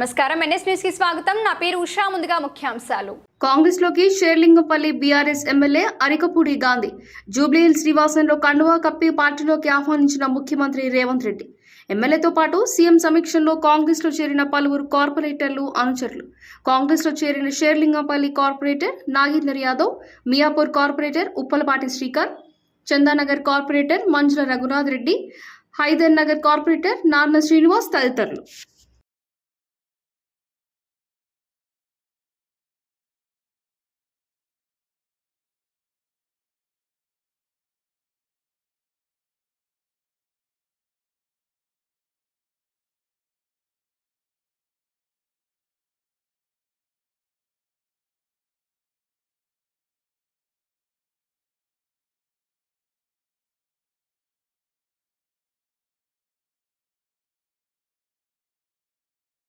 నమస్కారం. ఎన్ఎస్ న్యూస్కి స్వాగతం. నా పేరు ఉషా. ముందుగా ముఖ్యాంశాలు. కాంగ్రెస్లోకి Serilingampally BRS MLA Arikapudi Gandhi Jubilee Hill శ్రీవాసంలో కండువా కప్పి పార్టీలోకి ఆహ్వానించిన ముఖ్యమంత్రి రేవంత్ రెడ్డి ఎమ్మెల్యేతో పాటు సీఎం సమీక్షంలో కాంగ్రెస్లో చేరిన పలువురు కార్పొరేటర్లు అనుచరులు. కాంగ్రెస్లో చేరిన Serilingampally corporator Nagender Yadav Miyapur corporator Uppalapati Srikanth Chandanagar corporator Manjula Raghunath Reddy Hyder Nagar corporator Narna Srinivas తదితరులు.